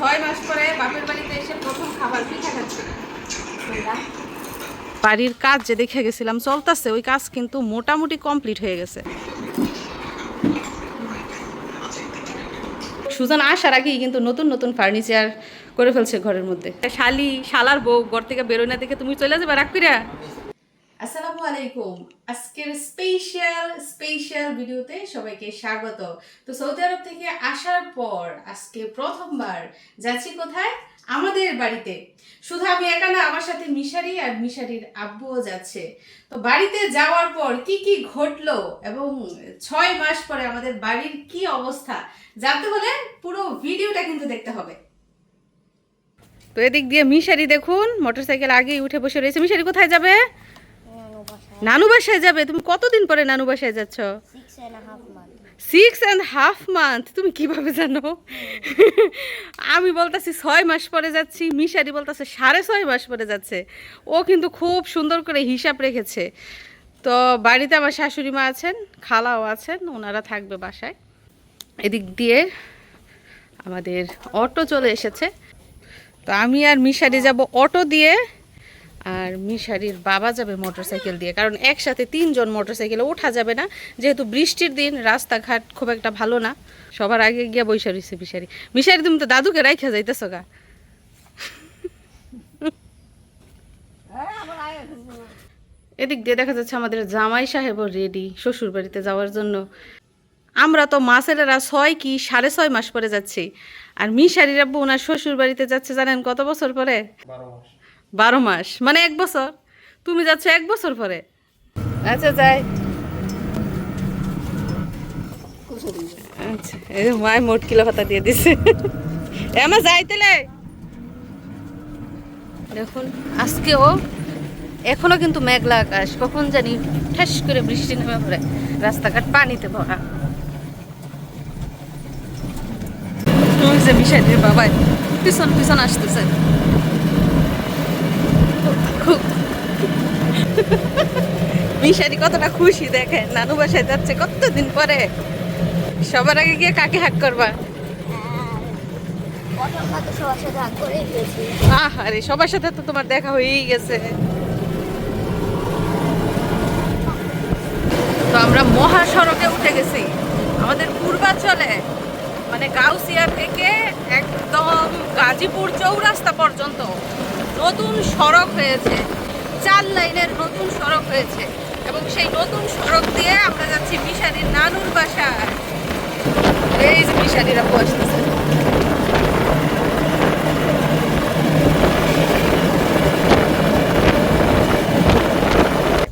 ছয় মাস পরে বাপের বাড়িতে এসে প্রথম খাবার পিঠা খাচ্ছি বাড়ির কাজ যে দেখে গেছিলাম চলতেছে ওই কাজ কিন্তু মোটামুটি কমপ্লিট হয়ে গেছে। সুজন আসার আগেই কিন্তু নতুন নতুন ফার্নিচার করে ফেলছে ঘরের মধ্যে। শালি শালার বউ ঘর থেকে বেরোয় না দেখে তুমি চলে যাবে রাখ কইরা? আসসালামু আলাইকুম। আজকের স্পেশাল স্পেশাল ভিডিওতে সবাইকে স্বাগত। তো সৌদি আরব থেকে আসার পর আজকে প্রথমবার যাচ্ছি কোথায়? আমাদের বাড়িতে। শুধু আমি একা না, আমার সাথে মিশারি আর মিশারির আব্বুও যাচ্ছে। তো বাড়িতে যাওয়ার পর কি কি ঘটলো এবং ছয় মাস পরে আমাদের বাড়ির কি অবস্থা, জানতে হলে পুরো ভিডিওটা কিন্তু দেখতে হবে। তো এদিক দিয়ে মিশারি দেখুন, মোটরসাইকেল আগেই উঠে বসে রয়েছে। মিশারি কোথায় যাবে? নানু বাসায় যাবে? তুমি কতদিন পরে নানু বাসায় যাচ্ছ. সিক্স অ্যান্ড হাফ মান্থ তুমি কীভাবে জানো? আমি বলতেছি ছয় মাস পরে যাচ্ছি মিশারি বলতেছে সাড়ে ছয় মাস পরে যাচ্ছে। ও কিন্তু খুব সুন্দর করে হিসাব রেখেছে। তো বাড়িতে আমার শাশুড়ি মা আছেন খালাও আছেন ওনারা থাকবে বাসায়। এদিক দিয়ে আমাদের অটো চলে এসেছে। তো আমি আর মিশারি যাব অটো দিয়ে। আর মিশারির বাবা যাবে মোটরসাইকেল দিয়ে। কারণ একসাথে তিনজন মোটরসাইকেলে ওঠা যাবে না। যেহেতু বৃষ্টির দিন, রাস্তাঘাট খুব একটা ভালো না। সবার আগে গিয়া বৈশা রয়েছে মিশারি। মিশারি, তুমি তো দাদুকে রাইখা যাইতেছ গা। এদিক দিয়ে দেখা যাচ্ছে আমাদের জামাই সাহেবও রেডি শ্বশুর বাড়িতে যাওয়ার জন্য। আমরা তো মা ছেলেরা ছয় কি সাড়ে ছয় মাস পরে যাচ্ছি। আর মিশারির আব্বু ওনার শ্বশুর বাড়িতে যাচ্ছে জানেন কত বছর পরে? বারো মাস। মানে এক বছর। তুমি যাচ্ছ এক বছর পরে। আচ্ছা যাই। আচ্ছা এই মায় মোট কিলো ভাতা দিয়ে দিছে। এমা যাই তাহলে। দেখুন আজকেও এখনও কিন্তু মেঘলা আকাশ। কখন জানি ঠাস করে বৃষ্টি নেমে পড়ে। রাস্তাঘাট পানিতে ভরা। যে মিশাইদের বাবা পিছন পিছন আসতেছে খুব মিশারি কতটা খুশি দেখেন? নানু বাসায় যাচ্ছে কতদিন পরে? সবার আগে গিয়ে কাকে হাক করবা? অটোর সবার সাথে হাত করে গেছি আহ আরে সবার সাথে তো তোমার দেখা হয়েই গেছে। তো আমরা মহাসড়কে উঠে গেছি। আমাদের পূর্বাঞ্চলে মানে গাউসিয়া থেকে একদম গাজীপুর চৌরাস্তা পর্যন্ত নতুন সড়ক হয়েছে। চার লাইনের নতুন সড়ক হয়েছে। সেই নতুন সড়ক দিয়ে আমরা যাচ্ছি মিশারির নানুর বাসায়। এই যে মিশারিরা বসতেছে।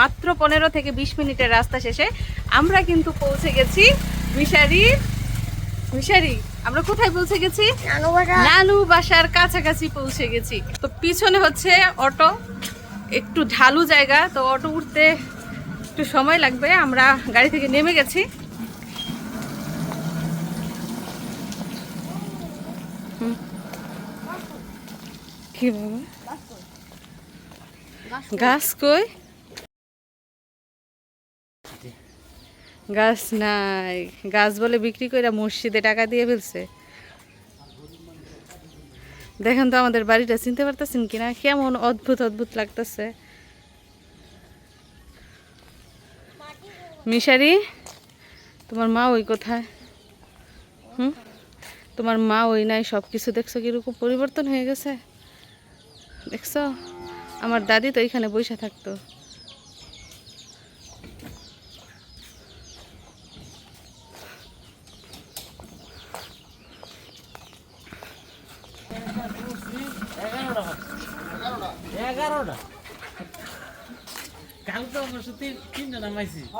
মাত্র পনেরো থেকে বিশ মিনিটের রাস্তা শেষে আমরা কিন্তু পৌঁছে গেছি মিশারি মিশারি আমরা কোথায় পৌঁছে গেছি? নানু বাসার কাছাকাছি পৌঁছে গেছি। তো পিছনে হচ্ছে অটো একটু ঢালু জায়গা তো অটো উঠতে একটু সময় লাগবে, আমরা গাড়ি থেকে নেমে গেছি। কি বাবা? গাছ কই? গাছ নাই। গাছ বলে বিক্রি করে মসজিদে টাকা দিয়ে ফেলছে। দেখেন তো আমাদের বাড়িটা চিনতে পারতেছেন কিনা? কেমন অদ্ভুত অদ্ভুত লাগতেছে। মিশারি, তোমার মা ওই কোথায়? হুম? তোমার মা ওই নাই সব কিছু দেখছ কীরকম পরিবর্তন হয়ে গেছে? দেখছ? আমার দাদি তো এইখানে বৈশা থাকতো এগারোটা কাল তো আমার সাথে তিনটা নামাইছি আজকে ওটা দিয়ে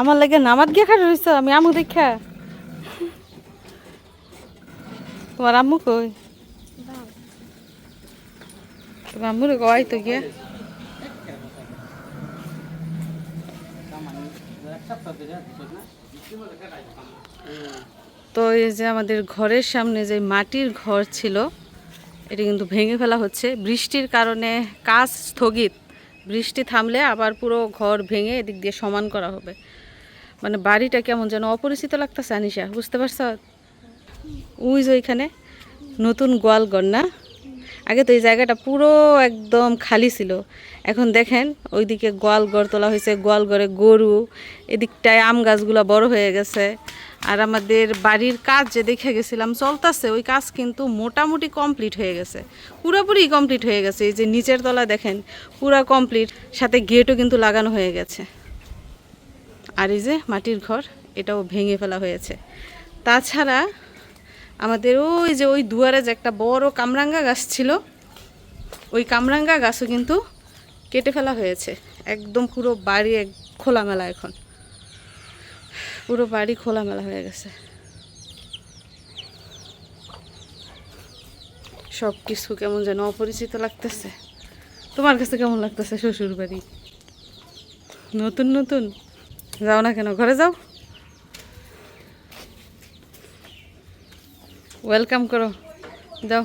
আমার লাগে নামাত গিয়ে খাট রয়েছে আমি আমু দেখা। তোমার আম্মু কই? তোমার আম্মুরে কয় তো গিয়া? তো এই যে আমাদের ঘরের সামনে যে মাটির ঘর ছিল এটা কিন্তু ভেঙে ফেলা হচ্ছে। বৃষ্টির কারণে কাজ স্থগিত। বৃষ্টি থামলে আবার পুরো ঘর ভেঙে এদিক দিয়ে সমান করা হবে। মানে বাড়িটা কেমন যেন অপরিচিত লাগতেছে, আনিশা, বুঝতে পারছ? উইজ ওইখানে নতুন গোয়ালঘর না? আগে তো এই জায়গাটা পুরো একদম খালি ছিল। এখন দেখেন, ওইদিকে গোয়ালঘর তোলা হয়েছে গোয়ালঘরে গরু, এদিকটায় আম গাছগুলো বড় হয়ে গেছে। আর আমাদের বাড়ির কাজ যে দেখে গেছিলাম, চলতেছে, ওই কাজ কিন্তু মোটামুটি কমপ্লিট হয়ে গেছে। পুরোপুরি কমপ্লিট হয়ে গেছে। এই যে নিচের তলা দেখেন, পুরা কমপ্লিট সাথে গেটও কিন্তু লাগানো হয়ে গেছে। আর এই যে মাটির ঘর, এটাও ভেঙে ফেলা হয়েছে। তাছাড়া আমাদের ওই যে ওই দুয়ারে যে একটা বড় কামরাঙ্গা গাছ ছিল, ওই কামরাঙ্গা গাছও কিন্তু কেটে ফেলা হয়েছে। একদম পুরো বাড়ি এক খোলামেলা এখন। পুরো বাড়ি খোলামেলা হয়ে গেছে। সব কিছু কেমন যেন অপরিচিত লাগতেছে। তোমার কাছে কেমন লাগতেছে শ্বশুর বাড়ি নতুন নতুন? যাও না কেন, ঘরে যাও। ওয়েলকাম করো। যাও।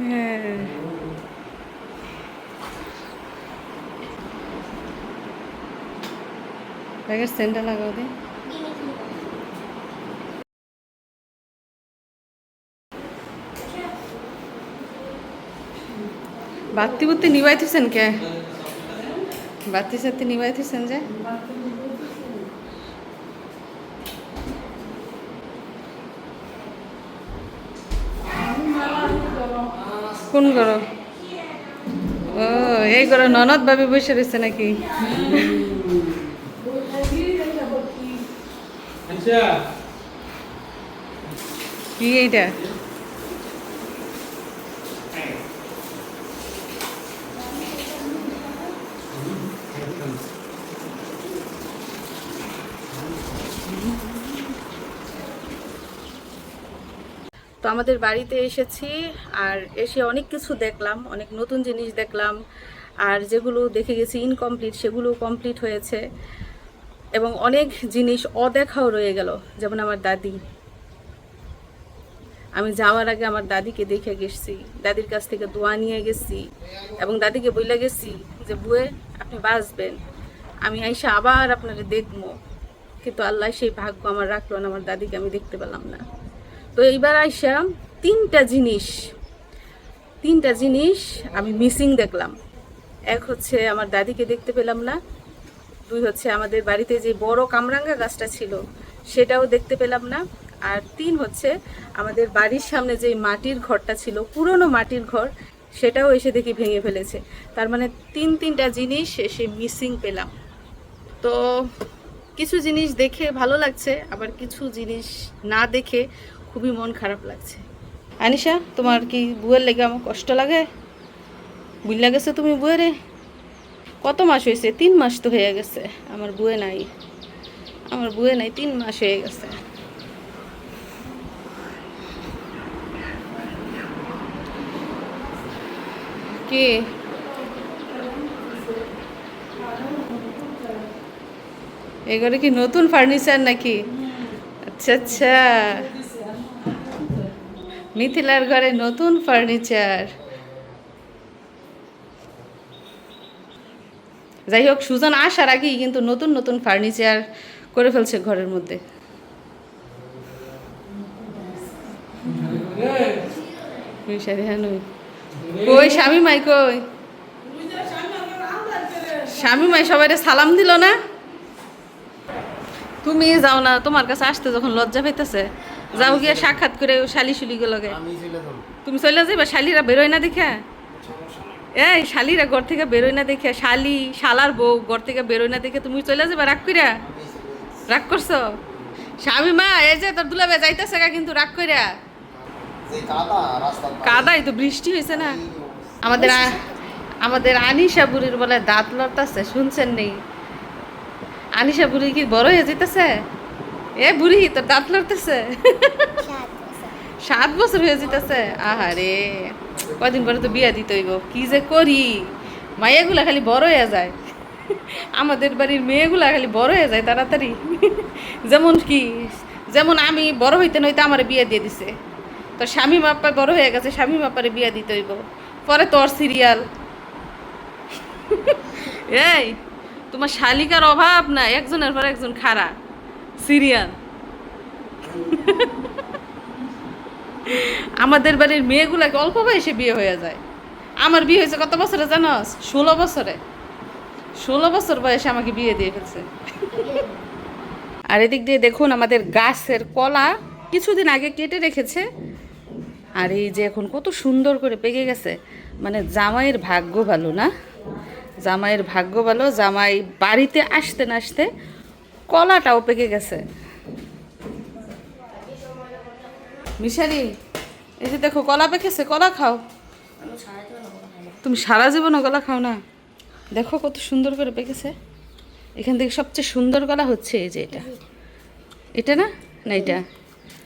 হ্যাঁ। ব্যাগের সেন্টার লাগাও দে। বাতি বুত্তি নিবাইতেছেন কে? বাতি সাথে নিবাইতেছেন যে? কোন ঘর ও এই ঘর ননদ ভাবি বসে রয়েছে নাকি? আচ্ছা। কি এইটা? তো আমাদের বাড়িতে এসেছি আর এসে অনেক কিছু দেখলাম, অনেক নতুন জিনিস দেখলাম, আর যেগুলো দেখে গেছি ইনকমপ্লিট সেগুলো কমপ্লিট হয়েছে এবং অনেক জিনিস অদেখাও রয়ে গেল, যেমন আমার দাদি। আমি যাওয়ার আগে আমার দাদিকে দেখে গেছি, দাদির কাছ থেকে দোয়া নিয়ে গেছি এবং দাদিকে বইলে গেছি যে, বুয়ে, আপনি বাঁচবেন। আমি আইসা আবার আপনাকে দেখব। কিন্তু আল্লাহ সেই ভাগ্য আমার রাখল না, আমার দাদিকে আমি দেখতে পেলাম না। তো এইবার আইসা তিনটা জিনিস তিনটা জিনিস আমি মিসিং দেখলাম। এক হচ্ছে আমার দাদিকে দেখতে পেলাম না, দুই হচ্ছে আমাদের বাড়িতে যে বড় কামরাঙ্গা গাছটা ছিল সেটাও দেখতে পেলাম না, আর তিন হচ্ছে আমাদের বাড়ির সামনে যে মাটির ঘরটা ছিল, পুরনো মাটির ঘর, সেটাও এসে দেখি ভেঙে ফেলেছে। তার মানে তিন তিনটা জিনিস এসে মিসিং পেলাম। তো কিছু জিনিস দেখে ভালো লাগছে, আবার কিছু জিনিস না দেখে খুবই মন খারাপ লাগছে। আনিশা, তোমার কি বুয়ের লেগে আমার কষ্ট লাগে? বুঝলা গেছে তুমি বুয়েরে? কত মাস হয়েছে? তিন মাস তো হয়ে গেছে। আমার বুয়ে নাই। আমার বুয়ে নাই, তিন মাস হয়ে গেছে। কি? এগুলো কি নতুন ফার্নিচার নাকি? আচ্ছা আচ্ছা। মিথিলার ঘরে নতুন ফার্নিচার। যাই হোক, সুজন আসার আগেই কিন্তু নতুন নতুন ফার্নিচার করে ফেলছে ঘরের মধ্যে। কই স্বামী মাই কই? স্বামী মাই সবাই সালাম দিল না? তুমি যাও না, তোমার কাছে আসতে যখন লজ্জা পাইতেছে। যাও গিয়ে সাক্ষাৎ করে শালি শুলি লগে। তুমি চলে যাইবা? শালিরা বেরোয় না দেখে এই শালিরা ঘর থেকে বেরোয় না দেখে শালি শালার বউ ঘর থেকে বেরোয় না দেখে তুমি চলে যাবা রাগ কইরা? রাগ করছ? স্বামী মা এই যে তোর দুলাবে যাইতেছে গা কিন্তু রাগ কইরা। কাদাই তো বৃষ্টি হয়েছে না। আমাদের আমাদের আনিশা বুড়ির বলে দাঁত লড়তাছে শুনছেন নেই? আনিশা বুড়ি কি বড় হয়ে যেতেছে এ বুড়ি তোর দাঁত লড়তেছে সাত বছর। হয়ে যেতেছে? আহারে কদিন পরে তো বিয়া দিতে হইব। কি যে করি? মাইয়াগুলা খালি বড় হয়ে যায়। আমাদের বাড়ির মেয়েগুলা খালি বড় হয়ে যায় তাড়াতাড়ি। যেমন কি যেমন আমি বড় হইতে নইতে আমার বিয়ে দিয়ে দিছে। তো স্বামী মাপ্পা বড় হয়ে গেছে স্বামী মাপ্পারে বিয়া দিতে হইব। পরে তোর সিরিয়াল। এই তোমার শালিকার অভাব না একজনের পর একজন খারা সিরিয়াল আমাদের বাড়ির মেয়েগুলাকে অল্প বয়সে বিয়ে হয়ে যায়। আমার বিয়ে হয়েছে কত বছরে জানোস? ষোলো বছরে। ষোলো বছর বয়সে আমাকে বিয়ে দিয়ে ফেলছে। আর এদিক দিয়ে দেখুন আমাদের গাছের কলা কিছুদিন আগে কেটে রেখেছে। আর এই যে এখন কত সুন্দর করে পেকে গেছে। মানে জামাইয়ের ভাগ্য ভালো না? জামাইয়ের ভাগ্য ভালো, জামাই বাড়িতে আসতে না আসতে কলাটাও পেকে গেছে। মিশারি এই যে দেখো কলা পেকেছে কলা খাও। তুমি সারা জীবনও কলা খাও না। দেখো কত সুন্দর করে পেকেছে। এখান থেকে সবচেয়ে সুন্দর কলা হচ্ছে এই যে এটা। এটা না? না এটা।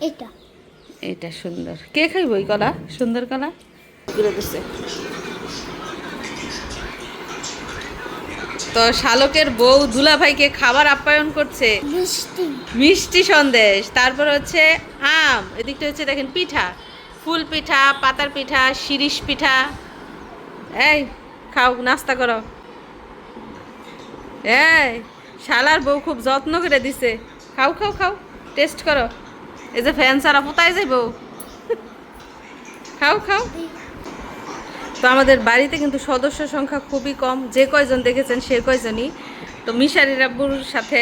এটা। এটা সুন্দর। কে খাইব ওই কলা? সুন্দর কলা? ঘুরে দিচ্ছে তো শালকের বউ দুলাভাইকে খাবার আপ্যায়ন করছে। মিষ্টি। মিষ্টি সন্দেশ। তারপর হচ্ছে আম এদিকটা হচ্ছে দেখেন পিঠা। ফুল পিঠা পাতার পিঠা শিরিষ পিঠা। এই খাও নাস্তা করো। এই শালার বউ খুব যত্ন করে দিছে। খাও খাও খাও টেস্ট করো। এই যে ফ্যান সারা পোতায় বউ খাও খাও। তো আমাদের বাড়িতে কিন্তু সদস্য সংখ্যা খুবই কম। যে কয়জন দেখেছেন সে কয়জনই। তো মিশারি রাব্বুর সাথে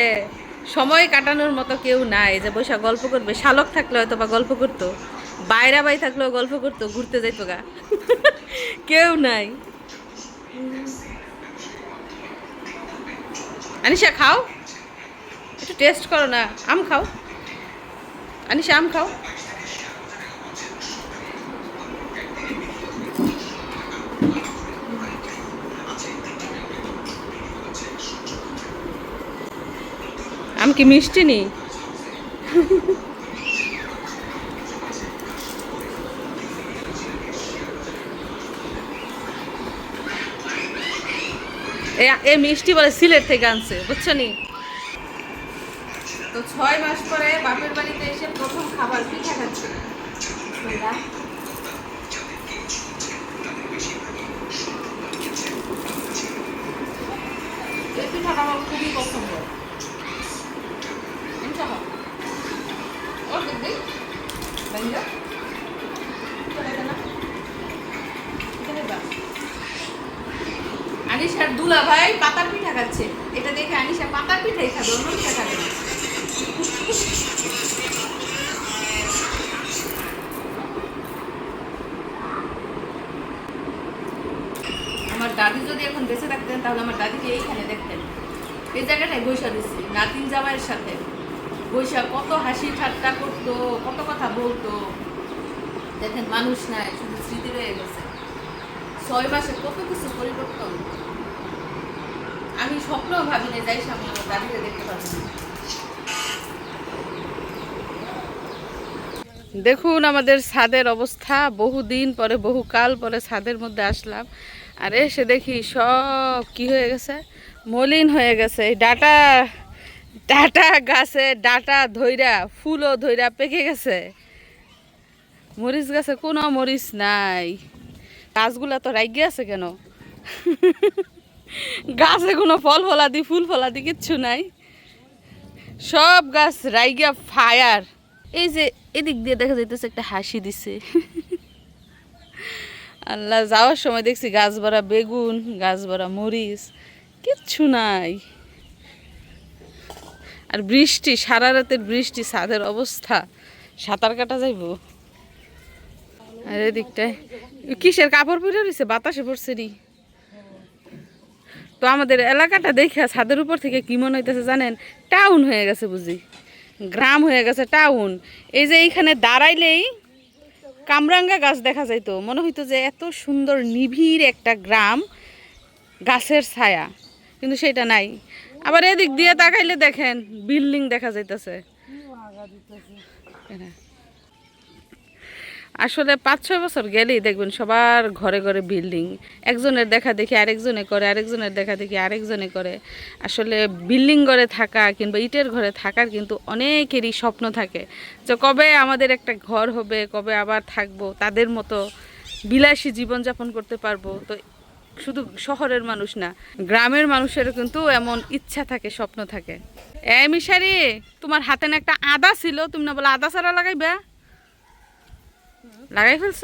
সময় কাটানোর মতো কেউ নাই যে বৈশা গল্প করবে। শালক থাকলে হয়তো বা গল্প করতো, বাইরা বাই থাকলেও গল্প করতো, ঘুরতে যাইতো গা। কেউ নাই। আনিশা, খাও। একটু টেস্ট করো না। আম খাও। আনিশা, আম খাও। কি মিষ্টি নেই? এ মিষ্টি বলে সিলেট থেকে আনছে, বুঝছ নি? তো ছয় মাস পরে বাপের বাড়িতে এসে প্রথম খাবার পিঠা খাচ্ছে আমার দাদি যদি এখন বেঁচে থাকতেন, তাহলে আমার দাদিকে এইখানে দেখতেন। এই জায়গাটায় বৈশা দিচ্ছি নাতিন জামাইয়ের সাথে। বৈশা কত হাসি ঠাট্টা করতো, কত কথা বলতো। দেখেন মানুষ নাই শুধু স্মৃতি রয়ে গেছে। ছয় মাসে কত কিছু পরিবর্তন। আমি স্বপ্ন ভাবি না যাই সামনে আমার দাদিকে দেখতে পাচ্ছি দেখুন আমাদের ছাদের অবস্থা, বহুদিন পরে বহু কাল পরে ছাদের মধ্যে আসলাম। আর এসে দেখি সব কি হয়ে গেছে? মলিন হয়ে গেছে। এই ডাটা ডাটা গাছে ডাটা ধইরা, ফুলও ধইরা পেকে গেছে। মরিচ গাছে কোনো মরিচ নাই। গাছগুলা তো রাইগে আছে কেন? গাছে কোনো ফল ফলাদি, ফুল ফলাদি কিচ্ছু নাই। সব গাছ রাইগা ফায়ার। এই যে এদিক দিয়ে দেখা যাইতেছে একটা হাসি দিছে। আল্লাহ যাওয়ার সময় দেখছি গাছ ভরা বেগুন, গাছ ভরা মরিচ, কিচ্ছু নাই। আর বৃষ্টি, সারা রাতের বৃষ্টি, ছাদের অবস্থা। সাঁতার কাটা যাইব? আর এদিকটায় কিসের কাপড় পরে রয়েছে? বাতাসে পড়ছে রি তো আমাদের এলাকাটা দেখে ছাদের উপর থেকে কি মনে হইতেছে জানেন? টাউন হয়ে গেছে বুঝি। গ্রাম হয়ে গেছে টাউন। এই যে এইখানে দাঁড়াইলেই কামরাঙ্গা গাছ দেখা যাইতো মনে হইতো যে এত সুন্দর নিবিড় একটা গ্রাম গাছের ছায়া কিন্তু সেটা নাই। আবার এদিক দিয়ে তাকাইলে দেখেন বিল্ডিং দেখা যাইতেছে। আসলে পাঁচ, ছয় বছর গেলেই দেখবেন সবার ঘরে ঘরে বিল্ডিং একজনের দেখা দেখি আরেকজনে করে, আরেকজনের দেখা দেখি আরেকজনে করে। আসলে বিল্ডিং ঘরে থাকা কিংবা ইটের ঘরে থাকার কিন্তু অনেকেরই স্বপ্ন থাকে। যে কবে আমাদের একটা ঘর হবে, কবে আবার থাকব, তাদের মতো বিলাসী জীবনযাপন করতে পারব। তো শুধু শহরের মানুষ না, গ্রামের মানুষেরও কিন্তু এমন ইচ্ছা থাকে, স্বপ্ন থাকে। এ মিশারি, তোমার হাতে না একটা আদা ছিল? তুমি না বলে আদা ছাড়া লাগাইবা? লাগাই ফেলছ?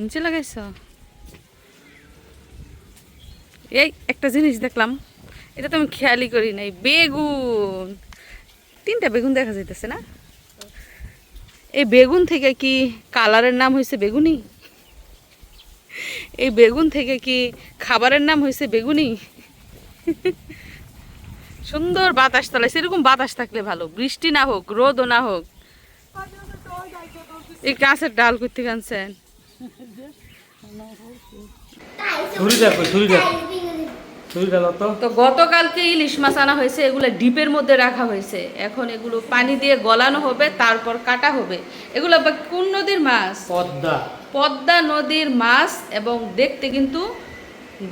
নিচে লাগাইছ? এই একটা জিনিস দেখলাম এটা তো আমি খেয়ালই করি নাই বেগুন। তিনটা বেগুন দেখা যাইতেছে না? এই বেগুন থেকে কি কালারের নাম হয়েছে বেগুনি? এই বেগুন থেকে কি খাবারের নাম হয়েছে বেগুনি? সুন্দর বাতাস তালাইছে এরকম বাতাস থাকলে ভালো। বৃষ্টি না হোক রোদও না হোক এই গাছের ডাল করতে আনছেন। তো। গতকালকে ইলিশ মাছ আনা হয়েছে এগুলো ডিপের মধ্যে রাখা হয়েছে। এখন এগুলো পানি দিয়ে গলানো হবে তারপর কাটা হবে। এগুলো কোন নদীর মাছ? পদ্মা। পদ্মা নদীর মাছ এবং দেখতে কিন্তু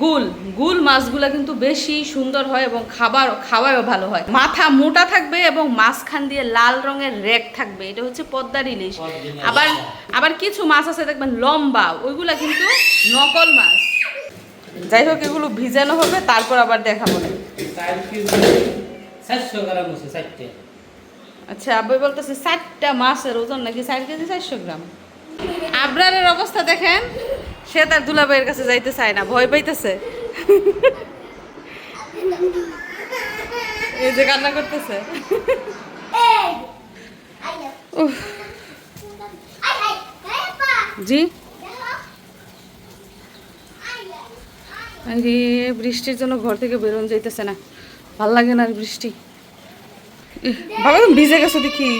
গুল গুল মাছগুলো কিন্তু বেশি সুন্দর হয় এবং খাবার খাওয়াও ভালো হয়। মাথা মোটা থাকবে এবং মাঝখান দিয়ে লাল রঙের রেক থাকবে। এটা হচ্ছে পদ্মার ইলিশ। আবার আবার কিছু মাছ আছে দেখবেন লম্বা ওইগুলা কিন্তু নকল মাছ। যাই হোক এগুলো ভিজানো হবে তারপর আবার দেখাবো। না আচ্ছা আব্বাই বলতেছে চারটা মাছের ওজন নাকি চার কেজি চারশো গ্রাম? আবরারের অবস্থা দেখেন। সে তার দুলাভাইয়ের কাছে যাইতে চায় না, ভয় পাইতেছে। এই যে কান্না করতেছে। জি? বৃষ্টির জন্য ঘর থেকে বেরোন যাইতেছে না। ভালো লাগে না বৃষ্টি। তুমি ভিজে গেছো দেখি।